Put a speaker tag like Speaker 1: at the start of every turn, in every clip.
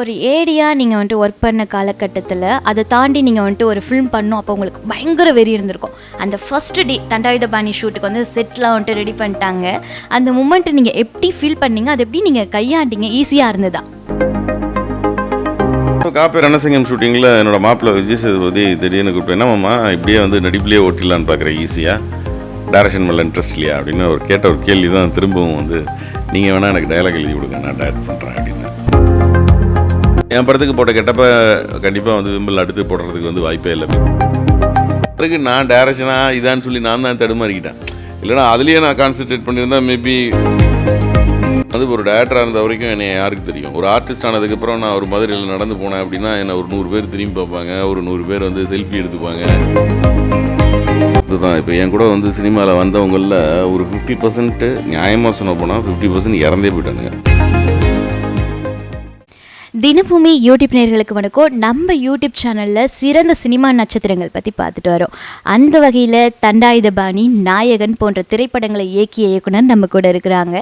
Speaker 1: ஒரு ஏடியாக நீங்கள் வந்துட்டு ஒர்க் பண்ண காலகட்டத்தில் அதை தாண்டி நீங்கள் வந்துட்டு ஒரு ஃபிலிம் பண்ணும் அப்போ உங்களுக்கு பயங்கர வெறி இருந்திருக்கும். அந்த ஃபஸ்ட்டு டே தண்டாயுதபாணி ஷூட்டுக்கு வந்து செட்லாம் வந்துட்டு ரெடி பண்ணிட்டாங்க. அந்த மூமெண்ட்டை நீங்கள் எப்படி ஃபீல் பண்ணீங்க? அது எப்படி நீங்கள் கையாண்டீங்க? ஈஸியாக இருந்ததா?
Speaker 2: காப்பி ரணசிங்கம் ஷூட்டிங்கில் என்னோட மாப்பிள்ள விஜய் சேதுபதி திடீர்னு கூப்பிட்டு என்னம்மா இப்படியே வந்து நடிப்புலேயே ஓட்டிடலான்னு பார்க்குறேன் ஈஸியாக டேரக்ஷன் மேலே இன்ட்ரெஸ்ட் இல்லையா? அப்படின்னு ஒரு கேட்ட ஒரு கேள்வி தான் திரும்பவும் வந்து நீங்கள் வேணால் எனக்கு டயலாக் எழுதி கொடுங்க நான் டயட் பண்ணுறேன் அப்படின்னு என் படத்துக்கு போட்ட கெட்டப்ப கண்டிப்பாக வந்து விம்பிள் அடுத்து போடுறதுக்கு வந்து வாய்ப்பே இல்லை. பிறகு நான் டேரக்ஷனாக இதான்னு சொல்லி நான் தான் தடுமாறிக்கிட்டேன். இல்லைனா அதுலேயே நான் கான்சென்ட்ரேட் பண்ணியிருந்தா மேபி அது ஒரு டேரக்டராக இருந்த வரைக்கும் என்னை யாருக்கு தெரியும்? ஒரு ஆர்டிஸ்ட் ஆனதுக்கப்புறம் நான் ஒரு மதுரையில் நடந்து போனேன் அப்படின்னா என்னை ஒரு நூறு பேர் திரும்பி பார்ப்பாங்க. ஒரு நூறு பேர் வந்து செல்ஃபி எடுத்துப்பாங்க. இதுதான் இப்போ என் கூட வந்து சினிமாவில் வந்தவங்களில் ஒரு ஃபிஃப்டி பர்சன்ட்டு நியாயமாக சொன்ன போனால் ஃபிஃப்டி பர்சன்ட் இறந்தே போயிட்டானுங்க.
Speaker 1: தினபூமி யூடியூப் நேர்களுக்கு வணக்கம். நம்ம யூடியூப் சேனலில் சிறந்த சினிமா நட்சத்திரங்கள் பற்றி பார்த்துட்டு வரோம். அந்த வகையில் தண்டாயுதபாணி நாயகன் போன்ற திரைப்படங்களை இயக்கிய இயக்குனர் நம்ம கூட இருக்கிறாங்க.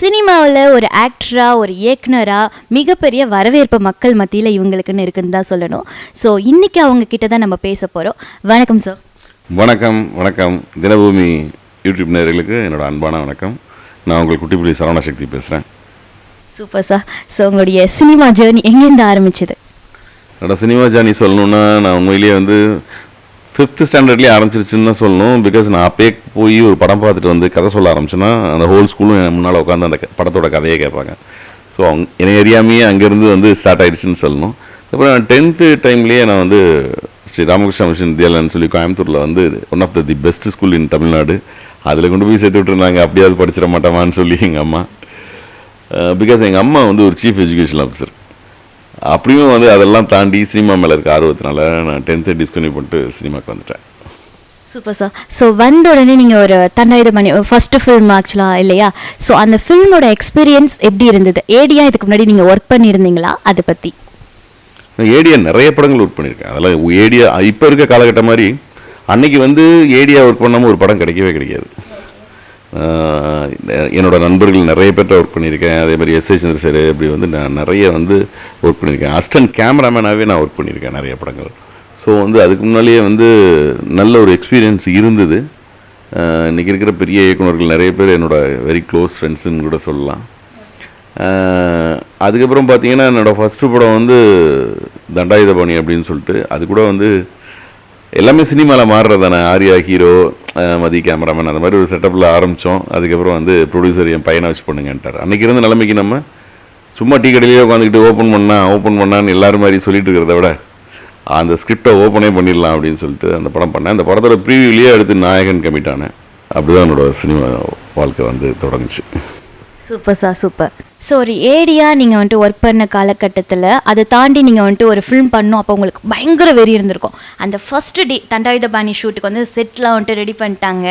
Speaker 1: சினிமாவில் ஒரு ஆக்டராக ஒரு இயக்குனராக மிகப்பெரிய வரவேற்பு மக்கள் மத்தியில் இவங்களுக்குன்னு இருக்குன்னு தான் சொல்லணும். ஸோ இன்றைக்கி அவங்க கிட்ட தான் நம்ம பேச போகிறோம் வணக்கம் சார்
Speaker 2: வணக்கம் வணக்கம். தினபூமி யூடியூப் நேர்களுக்கு என்னோட அன்பான வணக்கம். நான் உங்கள் குட்டிப்புலி சரவண சக்தி பேசுகிறேன்
Speaker 1: சூப்பர் சார் ஸோ உங்களுடைய சினிமா ஜேர்னி எங்கேருந்து ஆரம்பிச்சது?
Speaker 2: என்னோட சினிமா ஜேர்னி சொல்லணுன்னா நான் உண்மையிலேயே வந்து ஃபிஃப்த் ஸ்டாண்டர்ட்லேயே ஆரம்பிச்சிருச்சுன்னு தான் சொல்லணும். பிகாஸ் நான் அப்பயே போய் ஒரு படம் பார்த்துட்டு வந்து கதை சொல்ல ஆரம்பிச்சேன்னா அந்த ஹோல் ஸ்கூலும் என் முன்னால் உட்காந்து அந்த படத்தோட கதையை கேட்பாங்க. ஸோ அவங்க என்னை அறியாமையே அங்கேருந்து வந்து ஸ்டார்ட் ஆகிடுச்சின்னு சொல்லணும். அப்புறம் நான் டென்த்து டைம்லேயே நான் வந்து ஸ்ரீ ராமகிருஷ்ண மிஷன் வித்யாலயன்னு சொல்லி கோயம்புத்தூரில் வந்து one of the the best school in Tamil Nadu. அதில் கொண்டு போய் சேர்த்து விட்டுருந்தாங்க. அப்படியாவது படிச்சிட மாட்டோமான்னு சொல்லி எங்கள் அம்மா. பிகாஸ் எங்கள் அம்மா வந்து ஒரு சீஃப் எஜுகேஷன் ஆஃபீஸர் அப்படியும் வந்து அதெல்லாம் தாண்டி சினிமா மேலே இருக்க ஆர்வத்தினால நான் டென்த்து டிஸ்கன்யூ பண்ணிட்டு சினிமாக்கு வந்துட்டேன்.
Speaker 1: சூப்பர் சார் ஸோ வந்த உடனே நீங்கள் ஒரு தண்டாயுதபாணி ஃபஸ்ட்டு ஃபில்ம் ஆக்சுவலாக இல்லையா? ஸோ அந்த ஃபில்மோட எக்ஸ்பீரியன்ஸ் எப்படி இருந்தது? ஏடியா இதுக்கு முன்னாடி நீங்கள் ஒர்க் பண்ணியிருந்தீங்களா? அதை பற்றி
Speaker 2: ஏடியா நிறைய படங்கள் ஒர்க் பண்ணியிருக்கேன். அதெல்லாம் ஏடியா இப்போ இருக்க காலகட்டம் மாதிரி அன்னைக்கு வந்து ஏடியா ஒர்க் பண்ணாமல் ஒரு படம் கிடைக்கவே கிடைக்காது. என்னோடய நண்பர்கள் நிறைய பேர்கிட்ட ஒர்க் பண்ணியிருக்கேன். அதே மாதிரி எஸ் ஏ சந்திரசேகர் இப்படி வந்து நான் நிறைய வந்து ஒர்க் பண்ணியிருக்கேன். அஸ்டன்ட் கேமராமேனாகவே நான் ஒர்க் பண்ணியிருக்கேன் நிறைய படங்கள். ஸோ வந்து அதுக்கு முன்னாலேயே வந்து நல்ல ஒரு எக்ஸ்பீரியன்ஸ் இருந்தது. இன்றைக்கி இன்னைக்கு இருக்கிற பெரிய இயக்குனர்கள் நிறைய பேர் என்னோட வெரி க்ளோஸ் ஃப்ரெண்ட்ஸுன்னு கூட சொல்லலாம். அதுக்கப்புறம் பார்த்தீங்கன்னா என்னோடய ஃபஸ்ட்டு படம் வந்து தண்டாயுதபாணி அப்படின்னு சொல்லிட்டு அது கூட வந்து எல்லாமே சினிமாவில் மாறுறது தானே ஆர்யா ஹீரோ மதி கேமராமேன் அந்த மாதிரி ஒரு செட்டப்பில் ஆரம்பித்தோம் அதுக்கப்புறம் வந்து ப்ரொடியூசர் என் பையனை வச்சு பண்ணுங்கன்ட்டார். அன்றைக்கி இருந்த நிலைமைக்கு நம்ம சும்மா டீ கடையிலேயே உட்காந்துக்கிட்டு ஓப்பன் பண்ணால் ஓப்பன் பண்ணான்னு எல்லாரும் மாதிரி சொல்லிட்டு இருக்கிறத விட அந்த ஸ்கிரிப்டை ஓப்பனே பண்ணிடலாம் அப்படின்னு சொல்லிட்டு அந்த படம் பண்ணேன். அந்த படத்தோட ப்ரீவியூலேயே அடுத்து நாயகன் கமிட்டானேன் அப்படி அப்படிதான் என்னோட சினிமா வாழ்க்கை வந்து தொடங்குச்சு.
Speaker 1: சூப்பர் சார் சூப்பர் ஸோ ஒரு ஏடியா நீங்கள் வந்துட்டு ஒர்க் பண்ண காலகட்டத்தில் அதை தாண்டி நீங்கள் வந்துட்டு ஒரு ஃபிலிம் பண்ணணும் அப்போ உங்களுக்கு பயங்கர வெறி இருந்திருக்கும். அந்த ஃபர்ஸ்ட் டே தண்டாயுதபாணி ஷூட்டுக்கு வந்து செட்லாம் வந்துட்டு ரெடி பண்ணிட்டாங்க.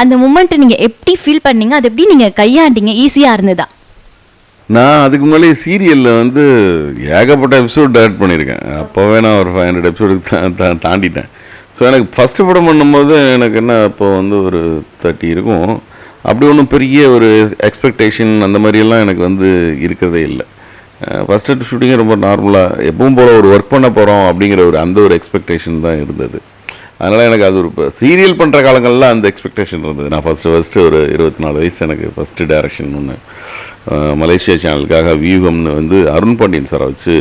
Speaker 1: அந்த மூமெண்ட்டை நீங்கள் எப்படி ஃபீல் பண்ணீங்க? அது எப்படி நீங்கள் கையாண்டீங்க? ஈஸியாக இருந்ததா?
Speaker 2: நான் அதுக்கு முன்னாலே சீரியலில் வந்து ஏகப்பட்ட எபிசோட் டைரக்ட் பண்ணியிருக்கேன். அப்போவே நான் ஒரு ஃபைவ் ஹண்ட்ரட் எபிசோடுக்கு தாண்டிட்டேன். ஸோ எனக்கு ஃபஸ்ட்டு படம் பண்ணும்போது எனக்கு என்ன அப்போ வந்து ஒரு தேர்ட்டி இருக்கும். அப்படி ஒன்றும் பெரிய ஒரு எக்ஸ்பெக்டேஷன் அந்த மாதிரியெல்லாம் எனக்கு வந்து இருக்கிறதே இல்லை. ஃபஸ்ட்டு ஷூட்டிங்கே ரொம்ப நார்மலாக எப்பவும் போல் ஒரு ஒர்க் பண்ண போகிறோம் அப்படிங்கிற ஒரு அந்த ஒரு எக்ஸ்பெக்டேஷன் தான் இருந்தது. அதனால் எனக்கு அது ஒரு சீரியல் பண்ணுற காலங்களில் அந்த எக்ஸ்பெக்டேஷன் இருந்தது. நான் ஃபஸ்ட்டு ஃபஸ்ட்டு ஒரு இருபத்தி நாலு வயசு எனக்கு ஃபஸ்ட்டு டேரக்ஷன் ஒன்று மலேசியா சேனலுக்காக வியூகம்னு வந்து அருண் பாண்டியன் சாரை வச்சு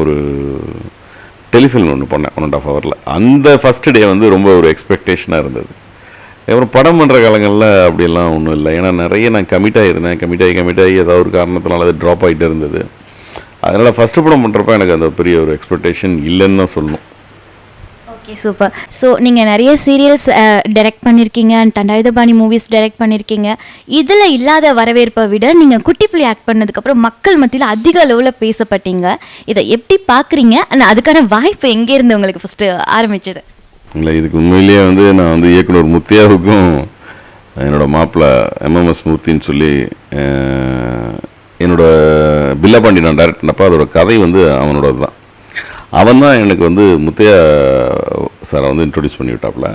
Speaker 2: ஒரு டெலிஃபில்ம் ஒன்று பண்ணேன் ஒன் அண்ட் ஆஃப் ஹவரில் அந்த ஃபஸ்ட்டு டே வந்து ரொம்ப ஒரு எக்ஸ்பெக்டேஷனாக இருந்தது. அப்புறம் படம் பண்ணுற காலங்களில் அப்படியெல்லாம் ஒன்றும் இல்லை. ஏன்னா நிறைய நான் கமிட் ஆகிருந்தேன் கமிட் ஆகி கமிட் ஆகி ஏதாவது ஒரு காரணத்தினால அது ட்ராப் ஆகிட்டு இருந்தது. அதனால் ஃபஸ்ட்டு படம் பண்ணுறப்ப எனக்கு அந்த பெரிய ஒரு எக்ஸ்பெக்டேஷன் இல்லைன்னு தான் சொல்லணும்.
Speaker 1: ஓகே சூப்பர் ஸோ நீங்கள் நிறைய சீரியல்ஸ் டைரக்ட் பண்ணியிருக்கீங்க அண்ட் தண்டாயுதபாணி மூவிஸ் டைரக்ட் பண்ணியிருக்கீங்க இதில் இல்லாத வரவேற்பை விட நீங்கள் குட்டி புள்ளி ஆக்ட் பண்ணதுக்கப்புறம் மக்கள் மத்தியில் அதிக அளவில் பேசப்பட்டீங்க. இதை எப்படி பார்க்குறீங்க அண்ட் அதுக்கான வாய்ப்பு எங்கேருந்து உங்களுக்கு ஃபஸ்ட்டு ஆரம்பிச்சது?
Speaker 2: இல்லை இதுக்கு உண்மையிலேயே வந்து நான் வந்து இயக்குனர் முத்தியாவுக்கும் என்னோடய மாப்பிள்ளை எம்எம்எஸ் மூர்த்தின்னு சொல்லி என்னோட பில்லபாண்டி நான் டைரக்ட் பண்ணப்போ அதோட கதை வந்து அவனோட தான். அவன் தான் எனக்கு வந்து முத்தையா சாரை வந்து இன்ட்ரொடியூஸ் பண்ணி விட்டாப்புல.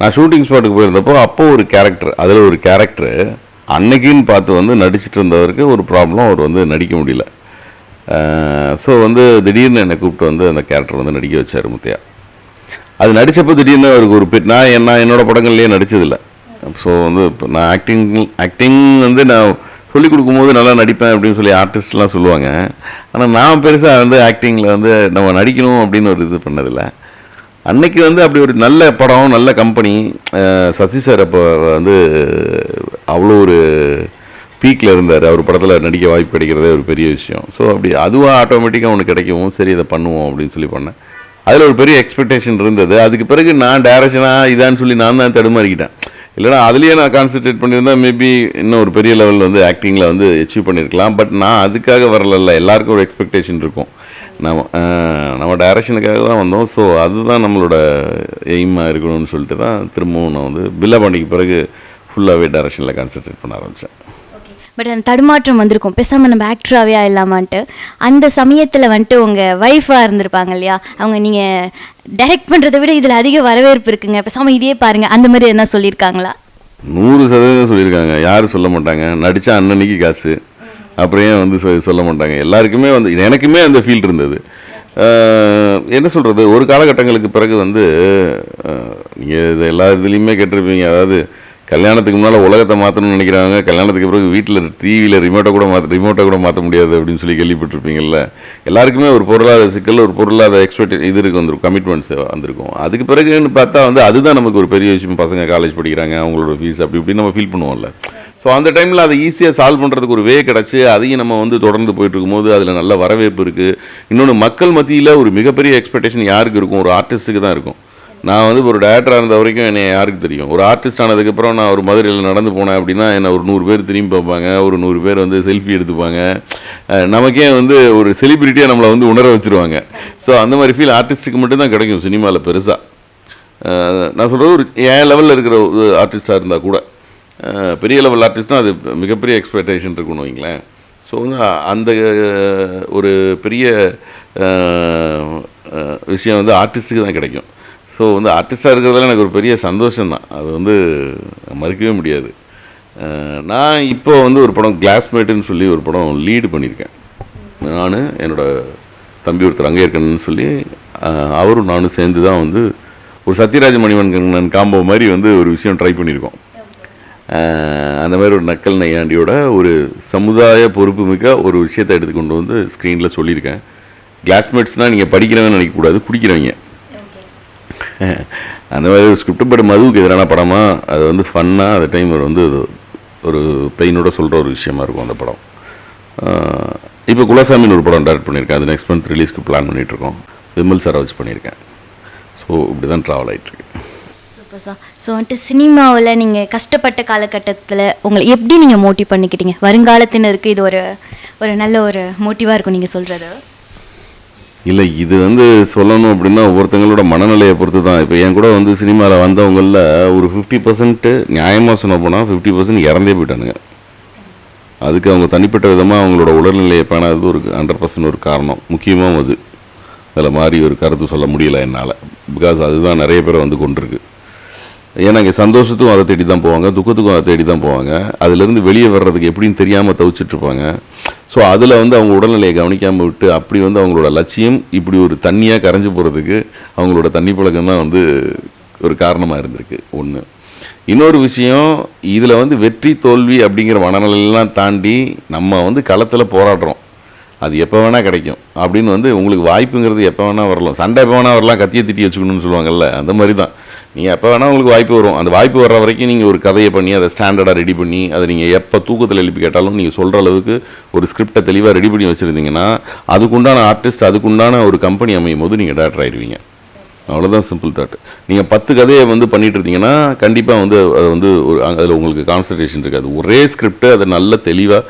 Speaker 2: நான் ஷூட்டிங் ஸ்பாட்டுக்கு போயிருந்தப்போ அப்போ ஒரு கேரக்டர் அதில் ஒரு கேரக்டர் அன்னைக்குன்னு பார்த்து வந்து நடிச்சிட்டு இருந்தவருக்கு ஒரு ப்ராப்ளம் அவர் வந்து நடிக்க முடியல. ஸோ வந்து திடீர்னு என்னை கூப்பிட்டு வந்து அந்த கேரக்டர் வந்து நடிக்க வச்சார் முத்தையா. அது நடித்தப்போ திடீர்னு அவருக்கு ஒரு நான் என்ன என்னோட படங்கள்லேயே நடித்ததில்லை ஸோ வந்து இப்போ நான் ஆக்டிங் ஆக்டிங் வந்து நான் சொல்லிக் கொடுக்கும்போது நல்லா நடிப்பேன் அப்படின்னு சொல்லி ஆர்டிஸ்ட்லாம் சொல்லுவாங்க. ஆனால் நான் பெருசாக வந்து ஆக்டிங்கில் வந்து நம்ம நடிக்கணும் அப்படின்னு ஒரு இது பண்ணதில்லை. அன்னைக்கு வந்து அப்படி ஒரு நல்ல படம் நல்ல கம்பெனி சசி சார் அப்போ வந்து அவ்வளோ ஒரு பீக்கில் இருந்தார். அவர் படத்தில் நடிக்க வாய்ப்பு கிடைக்கிறதே ஒரு பெரிய விஷயம். ஸோ அப்படி அதுவாக ஆட்டோமேட்டிக்காக ஒன்று கிடைக்கவும் சரி இதை பண்ணுவோம் அப்படின்னு சொல்லி பண்ணேன். அதில் ஒரு பெரிய எக்ஸ்பெக்டேஷன் இருந்தது. அதுக்கு பிறகு நான் டேரக்ஷனாக இதான்னு சொல்லி நான் தான் தடுமாறிக்கிட்டேன். இல்லைனா அதுலேயே நான் கான்சென்ட்ரேட் பண்ணியிருந்தா மேபி இன்னும் ஒரு பெரிய லெவலில் வந்து ஆக்டிங்கில் வந்து அச்சீவ் பண்ணியிருக்கலாம். பட் நான் அதுக்காக வரல எல்லாருக்கும் ஒரு எக்ஸ்பெக்டேஷன் இருக்கும். நம்ம நம்ம டைரக்ஷனுக்காக தான் வந்தோம். ஸோ அதுதான் நம்மளோட எய்மாக இருக்கணும்னு சொல்லிட்டு தான் திரும்பவும் நான் வந்து பில்லா பண்ணிக்கு பிறகு ஃபுல்லாகவே டைரக்ஷனில் கான்சென்ட்ரேட் பண்ண ஆரம்பித்தேன்
Speaker 1: பட் அந்த தடுமாற்றம் வந்திருக்கும். பேசாமல் நம்ம ஆக்டராகவே இல்லாமான்ட்டு அந்த சமயத்தில் வந்துட்டு உங்கள் ஒய்ஃபாக இருந்திருப்பாங்க இல்லையா? அவங்க நீங்கள் டைரக்ட் பண்ணுறதை விட இதில் அதிக வரவேற்பு இருக்குங்க. பேசாமல் இதே பாருங்கள் அந்த மாதிரி என்ன சொல்லியிருக்காங்களா?
Speaker 2: நூறு சதவீதம் சொல்லியிருக்காங்க. யாரும் சொல்ல மாட்டாங்க. நடித்தா அன்னன்னைக்கு காசு. அப்புறம் ஏன் வந்து சொ- சொல்ல மாட்டாங்க? எல்லாருக்குமே வந்து எனக்குமே அந்த ஃபீல் இருந்தது. என்ன சொல்கிறது ஒரு காலகட்டங்களுக்கு பிறகு வந்து நீங்கள் எல்லா இதுலேயுமே கேட்டிருப்பீங்க. அதாவது கல்யாணத்துக்கு முன்னால் உலகத்தை மாற்றணும்னு நினைக்கிறாங்க. கல்யாணத்துக்கு பிறகு வீட்டில் டிவியில் ரிமோட்டை கூட மாற்ற ரிமோட்டை கூட மாற்ற முடியாது அப்படின்னு சொல்லி கேள்விப்பட்டிருப்பீங்கள்ல எல்லாருக்குமே ஒரு பொருளாதார சிக்கல் ஒரு பொருளாதார எக்ஸ்பெக்ட் இது இருக்கு வந்துருக்கும் கமிட்மெண்ட்ஸ் வந்திருக்கும். அதுக்கு பிறகுன்னு பார்த்தா வந்து அதுதான் நமக்கு ஒரு பெரிய விஷயம். பசங்க காலேஜ் படிக்கிறாங்க அவங்களோட ஃபீஸ் அப்படி இப்படி நம்ம ஃபீல் பண்ணுவோம்ல. ஸோ அந்த டைமில் அதை ஈஸியாக சால்வ் பண்ணுறதுக்கு ஒரு வே கிடச்சி அதையும் நம்ம வந்து தொடர்ந்து போயிட்டு இருக்கும்போது அதில் நல்ல வரவேற்பு இருக்குது இன்னொன்று மக்கள் மத்தியில் ஒரு மிகப்பெரிய எக்ஸ்பெக்டேஷன் யாருக்கு இருக்கும்? ஒரு ஆர்டிஸ்ட்டுக்கு தான் இருக்கும். நான் வந்து ஒரு டேரக்டராக இருந்த வரைக்கும் என்னை யாருக்கு தெரியும்? ஒரு ஆர்டிஸ்ட் ஆனதுக்கப்புறம் நான் ஒரு மதுரையில் நடந்து போனேன் அப்படின்னா என்னை ஒரு நூறு பேர் திரும்பி பார்ப்பாங்க. ஒரு நூறு பேர் வந்து செல்ஃபி எடுத்துப்பாங்க. நமக்கே வந்து ஒரு செலிபிரிட்டியாக நம்மளை வந்து உணர வச்சுருவாங்க. ஸோ அந்த மாதிரி ஃபீல் ஆர்டிஸ்ட்டுக்கு மட்டும்தான் கிடைக்கும் சினிமாவில் பெருசாக நான் சொல்கிறது ஒரு ஏன் லெவலில் இருக்கிற ஒரு ஆர்டிஸ்ட்டாக இருந்தால் கூட. பெரிய லெவல் ஆர்டிஸ்ட்னால் அது மிகப்பெரிய எக்ஸ்பெக்டேஷன் இருக்குன்னு வைங்களேன். ஸோ வந்து அந்த ஒரு பெரிய விஷயம் வந்து ஆர்டிஸ்ட்டுக்கு தான் கிடைக்கும். ஸோ வந்து ஆர்டிஸ்ட்டாக இருக்கிறதால எனக்கு ஒரு பெரிய சந்தோஷம் தான் அது வந்து மறுக்கவே முடியாது. நான் இப்போ வந்து ஒரு படம் கிளாஸ்மேட்டுன்னு சொல்லி ஒரு படம் லீடு பண்ணியிருக்கேன். நான் என்னோட தம்பி ஒருத்தர் அங்கே இருக்கணும்னு சொல்லி அவரும் நானும் சேர்ந்து தான் வந்து ஒரு சத்யராஜ மணிவண்ணன் காம்போ மாதிரி வந்து ஒரு விஷயம் ட்ரை பண்ணியிருக்கோம். அந்த மாதிரி ஒரு நக்கல் நையாண்டியோட ஒரு சமுதாய பொறுப்பு மிக்க ஒரு விஷயத்தை எடுத்து கொண்டு வந்து ஸ்க்ரீனில் சொல்லியிருக்கேன். கிளாஸ்மேட்ஸ்னால் நீங்கள் படிக்கிறவங்க நினைக்கக்கூடாது குடிக்கிறவங்க. அந்த மாதிரி ஒரு ஸ்கிரிப்ட் பட் மதுவுக்கு எதிரான படமாக அது வந்து ஃபன்னாக அந்த டைம் ஒரு வந்து ஒரு- பெயினோட சொல்கிற ஒரு விஷயமா இருக்கும் அந்த படம். இப்போ குலசாமின்னு ஒரு படம் டேரக்ட் பண்ணியிருக்கேன். அது நெக்ஸ்ட் மந்த் ரிலீஸ்க்கு பிளான் பண்ணிகிட்ருக்கோம் விமல் சாரை வச்சு பண்ணியிருக்கேன். ஸோ இப்படி தான் ட்ராவல் ஆகிட்டுருக்கு
Speaker 1: சூப்பர் சார் ஸோ வந்துட்டு சினிமாவில் நீங்கள் கஷ்டப்பட்ட காலகட்டத்தில் உங்களை எப்படி நீங்கள் மோட்டிவ் பண்ணிக்கிட்டீங்க? வருங்காலத்தினருக்கு இது ஒரு ஒரு நல்ல ஒரு மோட்டிவாக இருக்கும் நீங்கள் சொல்கிறது
Speaker 2: இல்லை இது வந்து சொல்லணும் அப்படின்னா ஒவ்வொருத்தங்களோட மனநிலையை பொறுத்து தான் இப்போ என் கூட வந்து சினிமாவில் வந்தவங்களில் ஒரு ஃபிஃப்டி பர்சன்ட்டு நியாயமாக சொன்ன போனால் ஃபிஃப்டி பர்சன்ட் இறந்தே போயிட்டானுங்க. அதுக்கு அவங்க தனிப்பட்ட விதமாக அவங்களோட உடல்நிலையை பேணாதது ஒரு ஹண்ட்ரட் பர்சன்ட் ஒரு காரணம். முக்கியமாக அது. அதில் மாதிரி ஒரு கருத்து சொல்ல முடியல என்னால். பிகாஸ் அதுதான் நிறைய பேரை வந்து கொண்டிருக்கு. ஏன்னா இங்கே சந்தோஷத்துக்கும் அதை தேடி தான் போவாங்க துக்கத்துக்கும் அதை தேடி தான் போவாங்க. அதுலேருந்து வெளியே வர்றதுக்கு எப்படின்னு தெரியாமல் தவிச்சிட்டு இருப்பாங்க. ஸோ அதில் வந்து அவங்க உடல்நிலையை கவனிக்காமல் விட்டு அப்படி வந்து அவங்களோட லட்சியம் இப்படி ஒரு தண்ணியாக கரைஞ்சு போகிறதுக்கு அவங்களோட தண்ணி பழக்கம் தான் வந்து ஒரு காரணமாக இருந்திருக்கு. ஒன்று இன்னொரு விஷயம் இதில் வந்து வெற்றி தோல்வி அப்படிங்கிற மனநிலையெல்லாம் தாண்டி நம்ம வந்து களத்தில் போராடுறோம். அது எப்போ வேணால் கிடைக்கும். அப்படின்னு வந்து உங்களுக்கு வாய்ப்புங்கிறது எப்போ வேணால் வரலாம். சண்டை எப்போ வேணால் வரலாம். கத்தியை திட்டி வச்சுக்கணும்னு சொல்லுவாங்கல்ல அந்த மாதிரி தான் நீங்கள் எப்போ வேணால் உங்களுக்கு வாய்ப்பு வரும். அந்த வாய்ப்பு வர்ற வரைக்கும் நீங்கள் ஒரு கதையை பண்ணி அதை ஸ்டாண்டர்டாக ரெடி பண்ணி அதை நீங்கள் எப்போ தூக்கத்தில் எழுப்பி கேட்டாலும் நீங்கள் சொல்கிற அளவுக்கு ஒரு ஸ்கிரிப்டை தெளிவாக ரெடி பண்ணி வச்சுருந்தீங்கன்னா அதுக்குண்டான ஆர்டிஸ்ட் அதுக்குண்டான ஒரு கம்பெனி அமையும் போது நீங்கள் டேரக்டர் ஆயிடுவீங்க. அவ்வளோதான் சிம்பிள் தாட் நீங்கள் பத்து கதையை வந்து பண்ணிகிட்டு இருந்தீங்கன்னா கண்டிப்பாக வந்து அது வந்து ஒரு அதில் உங்களுக்கு கான்சன்ட்ரேஷன் இருக்காது. ஒரே ஸ்கிரிப்ட் அதை நல்ல தெளிவாக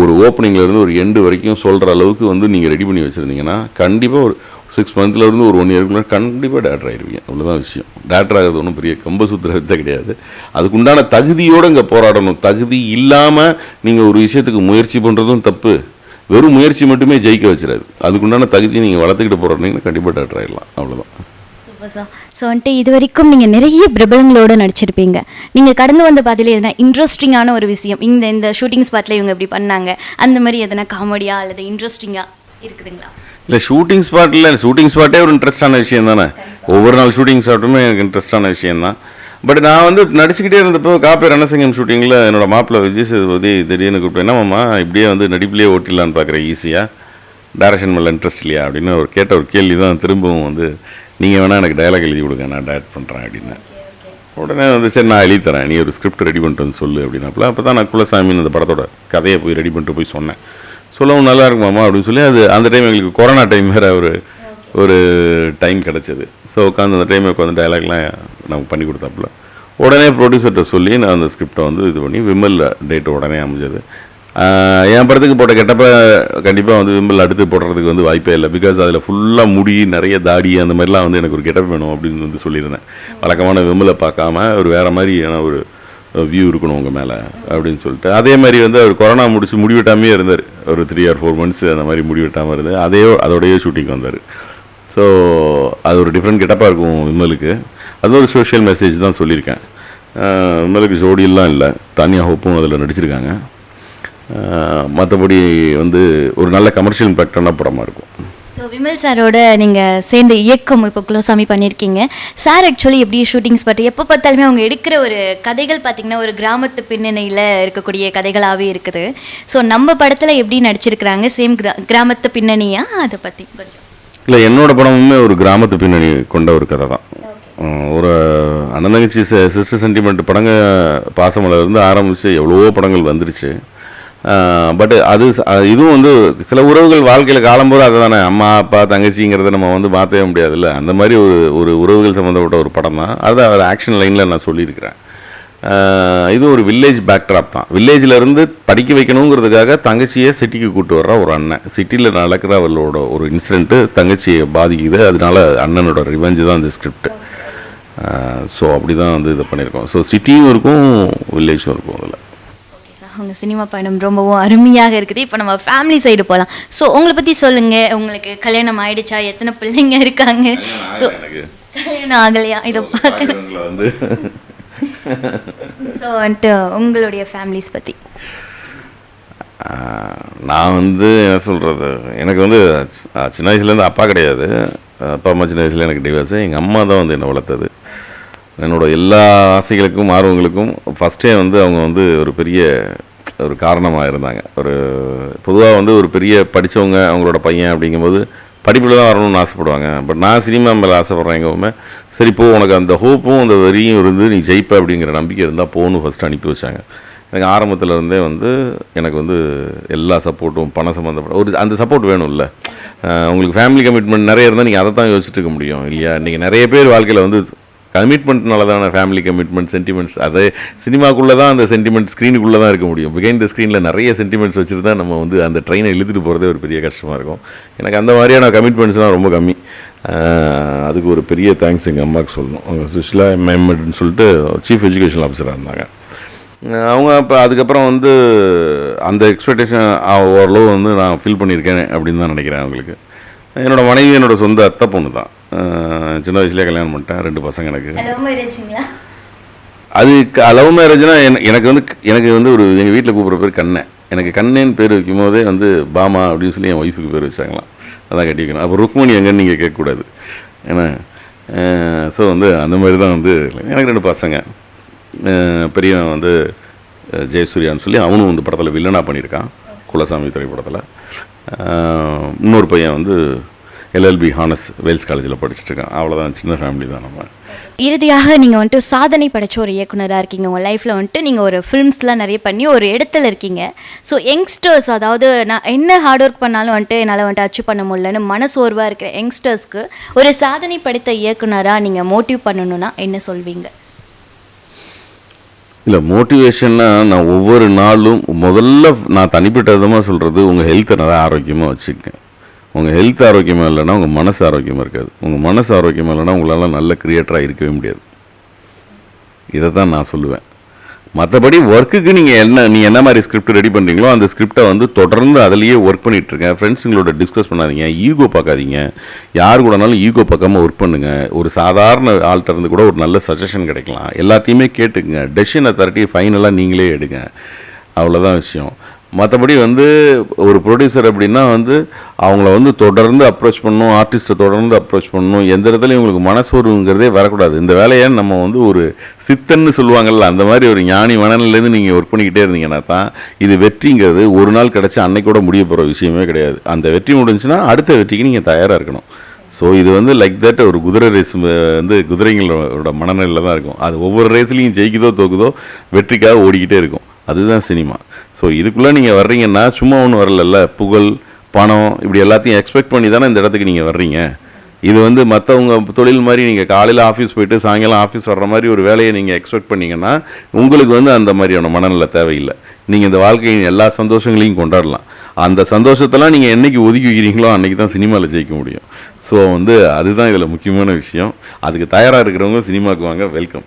Speaker 2: ஒரு ஓப்பனிங்லேருந்து ஒரு எண்டு வரைக்கும் சொல்கிற அளவுக்கு வந்து நீங்கள் ரெடி பண்ணி வச்சுருந்தீங்கன்னா கண்டிப்பாக ஒரு சிக்ஸ் இருந்து ஒரு ஒன் இயர்க்குள்ள கண்டிப்பாக டேரக்டர் ஆகிடுவீங்க அவ்வளோதான் விஷயம். டேரக்டர் ஆகிறது ஒன்றும் பெரிய கம்ப சுத்திர வித்தை கிடையாது. அதுக்குண்டான தகுதியோடு இங்கே போராடணும். தகுதி இல்லாமல் நீங்கள் ஒரு விஷயத்துக்கு முயற்சி பண்ணுறதும் தப்பு. வெறும் முயற்சி மட்டுமே ஜெயிக்க வச்சிடாது. அதுக்குண்டான தகுதியை நீங்கள் வளர்த்துக்கிட்டு போராடினீங்கன்னா கண்டிப்பாக டேரக்டர் ஆகிடலாம் அவ்வளோதான்
Speaker 1: ஸோ வந்துட்டு இது வரைக்கும் நீங்கள் நிறைய பிரபலங்களோட நடிச்சிருப்பீங்க. நீங்கள் கடந்து வந்த பாதையில் எதனா இன்ட்ரெஸ்டிங்கான ஒரு விஷயம் இந்த இந்த ஷூட்டிங் ஸ்பாட்டில் இவங்க இப்படி பண்ணாங்க அந்த மாதிரி எதனா காமெடியா அல்லது இன்ட்ரெஸ்டிங்காக இருக்குதுங்களா?
Speaker 2: இல்லை ஷூட்டிங் ஸ்பாட்டில் ஷூட்டிங் ஸ்பாட்டே ஒரு இன்ட்ரெஸ்டான விஷயம் தானே? ஒவ்வொரு நாள் ஷூட்டிங் ஸ்பாட்டுமே எனக்கு இன்ட்ரெஸ்டான விஷயம் தான். பட் நான் வந்து நடிச்சுக்கிட்டே இருந்தப்போ காப்பி ரணசிங்கம் ஷூட்டிங்கில் என்னோட மாப்பிள்ளை விஜய் சேதுபதி திடீர்னு கூப்பிட்டு என்னம்மா இப்படியே வந்து நடிப்புலேயே ஓட்டிடலான்னு பார்க்குறேன் ஈஸியாக டைரக்ஷன் மேலே இன்ட்ரெஸ்ட் இல்லையா? அப்படின்னு ஒரு கேட்ட ஒரு கேள்வி தான் திரும்பவும் வந்து நீங்கள் வேணால் எனக்கு டயலாக் எழுதி கொடுங்க நான் டயட் பண்ணுறேன் அப்படின்னு. உடனே வந்து சரி நான் எழுதி தரேன் நீ ஒரு ஸ்கிரிப்ட் ரெடி பண்ணிட்டு வந்து சொல்லு அப்படின்னாப்புல. அப்போ தான் நான் குலசாமின்னு அந்த படத்தோட கதையை போய் ரெடி பண்ணிட்டு போய் சொன்னேன். சொல்லவும் நல்லா இருக்குமாமா அப்படின்னு சொல்லி அது அந்த டைம் எங்களுக்கு கொரோனா டைம் வேறு ஒரு ஒரு டைம் கிடச்சிது. ஸோ உட்காந்து அந்த டைம் உட்காந்து டைலாக்லாம் நமக்கு பண்ணி கொடுத்தாப்புல. உடனே ப்ரொடியூசர்கிட்ட சொல்லி நான் அந்த ஸ்கிரிப்டை வந்து இது பண்ணி விமல் டேட் உடனே அமைஞ்சது. என் படத்துக்கு போட்ட கெட்டப்ப கண்டிப்பாக வந்து விமல் அடுத்து போடுறதுக்கு வந்து வாய்ப்பே இல்லை. பிகாஸ் அதில் ஃபுல்லாக முடி நிறைய தாடி அந்த மாதிரிலாம் வந்து எனக்கு ஒரு கெட்டப் வேணும் அப்படின்னு வந்து சொல்லியிருந்தேன். வழக்கமான விமலை பார்க்காம ஒரு வேறு மாதிரியான ஒரு வியூ இருக்கணும் உங்கள் மேலே அப்படின்னு சொல்லிட்டு. அதே மாதிரி வந்து அவர் கொரோனா முடிச்சு முடிவெட்டாமே இருந்தார். ஒரு த்ரீ ஆர் ஃபோர் மந்த்ஸ் அந்த மாதிரி முடிவெட்டாமல் இருந்து அதே அதோடய ஷூட்டிங் வந்தார். ஸோ அது ஒரு டிஃப்ரெண்ட் கெட்டப்பாக இருக்கும் விமலுக்கு. அது ஒரு சோஷியல் மெசேஜ் தான் சொல்லியிருக்கேன். விமலுக்கு ஜோடியெல்லாம் இல்லை. தானியா ஹோப்பும் அதில் நடிச்சிருக்காங்க. மற்றபடி வந்து ஒரு நல்ல கமர்ஷியல் இம்பேக்டான படமாக இருக்கும்.
Speaker 1: ஸோ விமல் சாரோட நீங்கள் சேர்ந்து இயக்கம் இப்போ குலோசாமி பண்ணியிருக்கீங்க. சார் ஆக்சுவலி எப்படி ஷூட்டிங்ஸ் பட் எப்போ பார்த்தாலுமே அவங்க எடுக்கிற ஒரு கதைகள் பார்த்தீங்கன்னா ஒரு கிராமத்து பின்னணியில் இருக்கக்கூடிய கதைகளாகவே இருக்குது. ஸோ நம்ம படத்தில் எப்படி நடிச்சிருக்கிறாங்க? சேம் கிரா கிராமத்து பின்னணியா? அதை பற்றி கொஞ்சம்.
Speaker 2: இல்லை என்னோட படமுமே ஒரு கிராமத்து பின்னணி கொண்ட ஒரு கதை தான். ஒரு அண்ணன் சிஸ்டர் சென்டிமெண்ட் படங்க பாசமலர் இருந்து ஆரம்பித்து எவ்வளவோ படங்கள் வந்துருச்சு. பட் அது இதுவும் வந்து சில உறவுகள் வாழ்க்கையில் காலம்போது அதை தானே அம்மா அப்பா தங்கச்சிங்கிறத நம்ம வந்து மாற்றவே முடியாதுல்ல. அந்த மாதிரி ஒரு ஒரு உறவுகள் சம்மந்தப்பட்ட ஒரு படம் தான். அதை அவர் ஆக்ஷன் லைனில் நான் சொல்லியிருக்கிறேன். இது ஒரு வில்லேஜ் பேக்ட்ராப் தான். வில்லேஜிலேருந்து படிக்க வைக்கணுங்கிறதுக்காக தங்கச்சியை சிட்டிக்கு கூப்பிட்டு வர்ற ஒரு அண்ணன். சிட்டியில் நடக்கிற அவளோட ஒரு இன்சிடென்ட்டு தங்கச்சியை பாதிக்குது. அதனால அண்ணனோட ரிவெஞ்சு தான் இந்த ஸ்கிரிப்ட் ஸோ அப்படி தான் வந்து இதை பண்ணியிருக்கோம். ஸோ சிட்டியும் இருக்கும் வில்லேஜும் இருக்கும் அதில்.
Speaker 1: உங்கள் சினிமா பயணம் ரொம்பவும் அருமையாக இருக்குது. இப்போ நம்ம ஃபேமிலி சைடு போகலாம் ஸோ உங்களை பற்றி சொல்லுங்கள் உங்களுக்கு கல்யாணம் ஆயிடுச்சா? எத்தனை பிள்ளைங்க இருக்காங்க? ஸோ
Speaker 2: எனக்கு.
Speaker 1: கல்யாணம் ஆகலையா? இதை பார்க்க
Speaker 2: வந்து.
Speaker 1: ஸோ வந்துட்டு உங்களுடைய ஃபேமிலிஸ் பற்றி
Speaker 2: நான் வந்து என்ன சொல்கிறது எனக்கு வந்து சின்ன வயசுலேருந்து அப்பா கிடையாது. அப்பா அம்மா சின்ன வயசுல எனக்கு டிவோர்ஸு எங்கள் அம்மா தான் வந்து என்னை வளர்த்தது. என்னோட எல்லா ஆசைகளுக்கும் ஆர்வங்களுக்கும் ஃபஸ்ட்டே வந்து அவங்க வந்து ஒரு பெரிய ஒரு காரணமாக இருந்தாங்க ஒரு பொதுவாக வந்து ஒரு பெரிய படித்தவங்க அவங்களோட பையன் அப்படிங்கும்போது படிப்பில் தான் வரணும்னு ஆசைப்படுவாங்க. பட் நான் சினிமா மேலே ஆசைப்பட்றேன் எங்கவுமே சரி போ உனக்கு அந்த ஹோப்பும் அந்த வெறியும் இருந்து நீ ஜெயிப்ப அப்படிங்கிற நம்பிக்கை இருந்தால் போகணும் ஃபஸ்ட்டு அனுப்பி வச்சாங்க. எனக்கு ஆரம்பத்தில் இருந்தே வந்து எனக்கு வந்து எல்லா சப்போர்ட்டும் பணம் சம்மந்தப்பட்ட ஒரு அந்த சப்போர்ட் வேணும்ல. உங்களுக்கு ஃபேமிலி கமிட்மெண்ட் நிறைய இருந்தால் நீங்கள் அதை தான் யோசிச்சுட்டு இருக்க முடியும் இல்லையா? நீங்கள் நிறைய பேர் வாழ்க்கையில் வந்து கமிட்மெண்ட்னால தானே ஃபேமிலி கமிட்மெண்ட் சென்டிமெண்ட்ஸ் அதே சினிமாக்குள்ளே தான் அந்த சென்டிமெண்ட் ஸ்க்ரீனுக்குள்ளே தான் இருக்க முடியும். பிகைண்ட் த ஸ்க்ரீனில் நிறைய சென்டிமெண்ட்ஸ் வச்சுட்டு தான் நம்ம வந்து அந்த ட்ரெயினை இழுத்துட்டு போகிறதே ஒரு பெரிய கஷ்டமாக இருக்கும். எனக்கு அந்த மாதிரியான கமிட்மெண்ட்ஸ்லாம் ரொம்ப கம்மி. அதுக்கு ஒரு பெரிய தேங்க்ஸ் எங்கள் அம்மாவுக்கு சொல்லணும். சுஷிலா சுஷ்லா எம்எம்எட்னு சொல்லிட்டு சீஃப் எஜுகேஷன் ஆஃபீஸராக இருந்தாங்க. அவங்க அப்போ அதுக்கப்புறம் வந்து அந்த எக்ஸ்பெக்டேஷன் ஓரளவு வந்து நான் ஃபில் பண்ணியிருக்கேன் அப்படின்னு தான் நினைக்கிறேன் அவங்களுக்கு. என்னோட மனைவி என்னோடய சொந்த அத்தை பொண்ணு தான் சின்ன வயசுலேயே கல்யாணம் பண்ணிட்டேன் ரெண்டு பசங்க எனக்கு. அது லவ் மேரேஜ்னா எனக்கு வந்து எனக்கு வந்து ஒரு எங்கள் வீட்டில் கூப்பிட்ற பேர் கண்ணன் எனக்கு கண்ணேன்னு பேர் வைக்கும் போதே வந்து பாமா அப்படின்னு சொல்லி என் ஒய்ஃபுக்கு பேர் வச்சாங்களாம். அதான் கட்டி வைக்கணும். அப்போ ருக்மணி எங்கன்னு நீங்கள் கேட்கக்கூடாது. ஏன்னா ஸோ வந்து அந்த மாதிரி தான் வந்து எனக்கு ரெண்டு பசங்க. பெரியவன் வந்து ஜெயசூர்யான்னு சொல்லி அவனும் வந்து படத்தில் வில்லனாக பண்ணியிருக்கான். குலசாமி திரைப்படத்தில். இன்னொரு பையன் வந்து எல்எல்பி ஹானஸ் வேல்ஸ் காலேஜில் படிச்சுட்டு இருக்கான் அவ்வளோதான் சின்ன ஃபேமிலி தான் நம்ம.
Speaker 1: இறுதியாக நீங்கள் வந்துட்டு சாதனை படைச்ச ஒரு இயக்குனராக இருக்கீங்க. உங்கள் லைஃப்பில் வந்துட்டு நீங்கள் ஒரு ஃபிலிம்ஸ்லாம் நிறைய பண்ணி ஒரு இடத்துல இருக்கீங்க. ஸோ யங்ஸ்டர்ஸ் அதாவது நான் என்ன ஹார்ட் ஒர்க் பண்ணாலும் வந்துட்டு என்னால் வந்துட்டு அச்சீவ் பண்ண முடியலன்னு மனசோர்வாக இருக்கிற யங்ஸ்டர்ஸ்க்கு ஒரு சாதனை படைத்த இயக்குனராக நீங்கள் மோட்டிவ் பண்ணணும்னா என்ன சொல்வீங்க?
Speaker 2: இல்லை மோட்டிவேஷன்னா நான் ஒவ்வொரு நாளும் முதல்ல நான் தனிப்பட்ட விதமாக சொல்கிறது உங்கள் ஹெல்த்தை நல்லா ஆரோக்கியமாக வச்சுக்கங்க உங்கள் ஹெல்த் ஆரோக்கியமாக இல்லைன்னா உங்கள் மனசு ஆரோக்கியமாக இருக்காது. உங்கள் மனசு ஆரோக்கியமாக இல்லைன்னா உங்களால் நல்ல கிரியேட்டராக இருக்கவே முடியாது. இதை தான் நான் சொல்லுவேன். மற்றபடி ஒர்க்குக்கு நீங்கள் என்ன நீ என்ன மாதிரி ஸ்கிரிப்ட் ரெடி பண்ணுறீங்களோ அந்த ஸ்கிரிப்டை வந்து தொடர்ந்து அதிலேயே ஒர்க் பண்ணிகிட்ருக்கேன் இருக்கேன். ஃப்ரெண்ட்ஸுங்களோட டிஸ்கஸ் பண்ணாதீங்க. ஈகோ பார்க்காதீங்க. யார் கூடனாலும் ஈகோ பார்க்காம ஒர்க் பண்ணுங்க. ஒரு சாதாரண ஆள்கிட்ட இருந்து கூட ஒரு நல்ல சஜஷன் கிடைக்கலாம். எல்லாத்தையுமே கேட்டுக்குங்க. டெசிஷன் அத்தாரிட்டி ஃபைனலாக நீங்களே எடுங்க. அவ்வளோதான் விஷயம். மற்றபடி வந்து ஒரு ப்ரொடியூசர் அப்படின்னா வந்து அவங்கள வந்து தொடர்ந்து அப்ரோச் பண்ணணும் ஆர்டிஸ்ட்டை தொடர்ந்து அப்ரோச் பண்ணணும். எந்த இடத்துலையும் உங்களுக்கு மனசோர்வுங்கிறதே வரக்கூடாது. இந்த வேலையை நம்ம வந்து ஒரு சித்தன்னு சொல்லுவாங்கல்ல அந்த மாதிரி ஒரு ஞானி மனநிலேருந்து நீங்கள் ஒர்க் பண்ணிக்கிட்டே இருந்தீங்கன்னா தான் இது வெற்றிங்கிறது ஒரு நாள் கிடச்சி அன்னைக்கூட முடிய போகிற விஷயமே கிடையாது. அந்த வெற்றி முடிஞ்சுன்னா அடுத்த வெற்றிக்கு நீங்கள் தயாராக இருக்கணும். ஸோ இது வந்து லைக் தட் ஒரு குதிரை ரேஸ் வந்து குதிரைங்களோட மனநிலையில் தான் இருக்கும். அது ஒவ்வொரு ரேஸ்லையும் ஜெயிக்குதோ தோக்குதோ வெற்றிக்காக ஓடிக்கிட்டே இருக்கும். அதுதான் சினிமா. ஸோ இதுக்குள்ளே நீங்கள் வர்றீங்கன்னா சும்மா ஒன்றும் வரலல்ல. புகழ் பணம் இப்படி எல்லாத்தையும் எக்ஸ்பெக்ட் பண்ணி தானே இந்த இடத்துக்கு நீங்கள் வர்றீங்க. இது வந்து மற்றவங்க தொழில் மாதிரி நீங்கள் காலையில் ஆஃபீஸ் போயிட்டு சாயங்காலம் ஆஃபீஸ் வர்ற மாதிரி ஒரு வேலையை நீங்கள் எக்ஸ்பெக்ட் பண்ணிங்கன்னா உங்களுக்கு வந்து அந்த மாதிரியான மனநிலை தேவையில்லை. நீங்கள் இந்த வாழ்க்கையின் எல்லா சந்தோஷங்களையும் கொண்டாடலாம். அந்த சந்தோஷத்தெல்லாம் நீங்கள் என்றைக்கு ஒதுக்கி வைக்கிறீங்களோ அன்றைக்கி தான் சினிமாவில் ஜெயிக்க முடியும். ஸோ வந்து அதுதான் இதில் முக்கியமான விஷயம். அதுக்கு தயாராக இருக்கிறவங்க சினிமாவுக்கு வாங்க. வெல்கம்